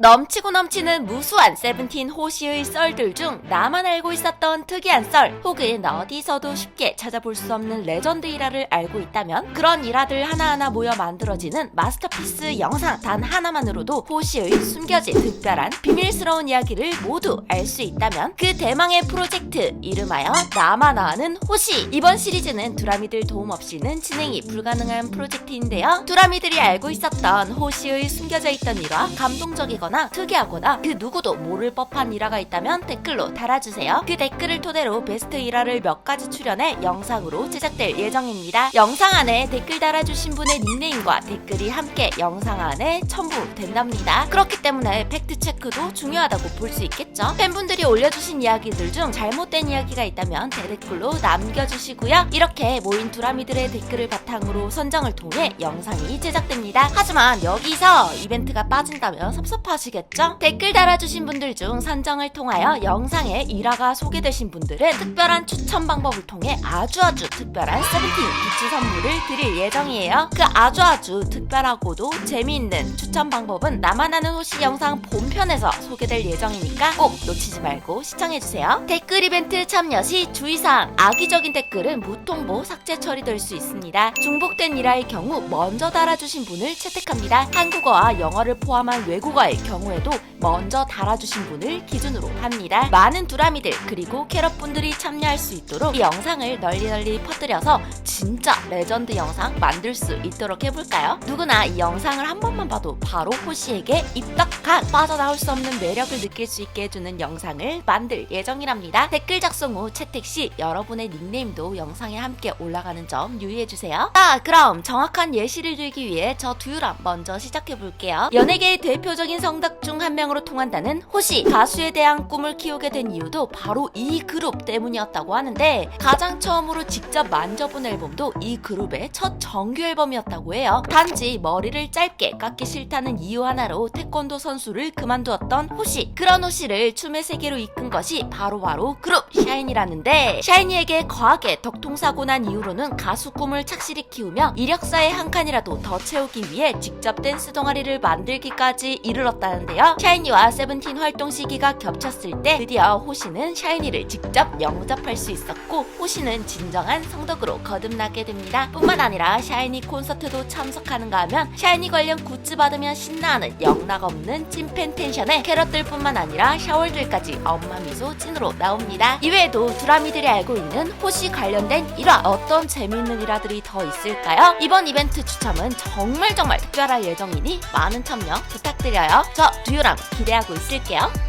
넘치고 넘치는 무수한 세븐틴 호시의 썰들 중 나만 알고 있었던 특이한 썰 혹은 어디서도 쉽게 찾아볼 수 없는 레전드 일화를 알고 있다면 그런 일화들 하나하나 모여 만들어지는 마스터피스 영상 단 하나만으로도 호시의 숨겨진 특별한 비밀스러운 이야기를 모두 알 수 있다면 그 대망의 프로젝트 이름하여 나만 아는 호시. 이번 시리즈는 두라미들 도움 없이는 진행이 불가능한 프로젝트인데요. 두라미들이 알고 있었던 호시의 숨겨져 있던 일화 감동적이거나 특이하거나 그 누구도 모를 법한 일화가 있다면 댓글로 달아주세요. 그 댓글을 토대로 베스트 일화를 몇 가지 출연해 영상으로 제작될 예정입니다. 영상 안에 댓글 달아주신 분의 닉네임과 댓글이 함께 영상 안에 첨부된답니다. 그렇기 때문에 팩트체크도 중요하다고 볼 수 있겠죠? 팬분들이 올려주신 이야기들 중 잘못된 이야기가 있다면 댓글로 남겨주시고요. 이렇게 모인 두라미들의 댓글을 바탕으로 선정을 통해 영상이 제작됩니다. 하지만 여기서 이벤트가 빠진다면 섭섭하시 겠죠? 댓글 달아주신 분들 중 선정을 통하여 영상에 일화가 소개되신 분들은 특별한 추천 방법을 통해 아주 아주 특별한 세븐틴 굿즈 선물을 드릴 예정이에요. 그 아주 아주 특별하고도 재미있는 추천 방법은 나만 아는 호시 영상 본편에서 소개될 예정이니까 꼭 놓치지 말고 시청해주세요. 댓글 이벤트 참여 시 주의사항 악의적인 댓글은 무통보 삭제 처리될 수 있습니다. 중복된 일화의 경우 먼저 달아주신 분을 채택합니다. 한국어와 영어를 포함한 외국어의 경우에도 먼저 달아주신 분을 기준으로 합니다. 많은 두라미들 그리고 캐럿분들이 참여할 수 있도록 이 영상을 널리 널리 퍼뜨려서 진짜 레전드 영상 만들 수 있도록 해볼까요? 누구나 이 영상을 한 번만 봐도 바로 호시에게 입덕한 빠져나올 수 없는 매력을 느낄 수 있게 해주는 영상을 만들 예정이랍니다. 댓글 작성 후 채택 시 여러분의 닉네임도 영상에 함께 올라가는 점 유의해주세요. 자 그럼 정확한 예시를 들기 위해 저 두유람 먼저 시작해볼게요. 연예계의 대표적인 성 덕중한 명으로 통한다는 호시 가수에 대한 꿈을 키우게 된 이유도 바로 이 그룹 때문이었다고 하는데 가장 처음으로 직접 만져본 앨범도 이 그룹의 첫 정규 앨범이었다고 해요. 단지 머리를 짧게 깎기 싫다는 이유 하나로 태권도 선수를 그만두었던 호시. 그런 호시를 춤의 세계로 이끈 것이 바로바로 그룹 샤이니라는데 샤이니에게 거하게 덕통사고 난 이후로는 가수 꿈을 착실히 키우며 이력서에 한 칸이라도 더 채우기 위해 직접 댄스 동아리를 만들기까지 이르렀 다는데요. 샤이니와 세븐틴 활동 시기가 겹쳤을 때 드디어 호시는 샤이니를 직접 영접할 수 있었고 호시는 진정한 성덕으로 거듭나게 됩니다. 뿐만 아니라 샤이니 콘서트도 참석하는가 하면 샤이니 관련 굿즈 받으면 신나하는 영락 없는 찐팬 텐션에 캐럿들뿐만 아니라 샤월들까지 엄마 미소 찐으로 나옵니다. 이외에도 두라미들이 알고 있는 호시 관련된 일화 어떤 재미있는 일화들이 더 있을까요? 이번 이벤트 추첨은 정말 정말 특별할 예정이니 많은 참여 부탁드려요. 저 두유랑 기대하고 있을게요.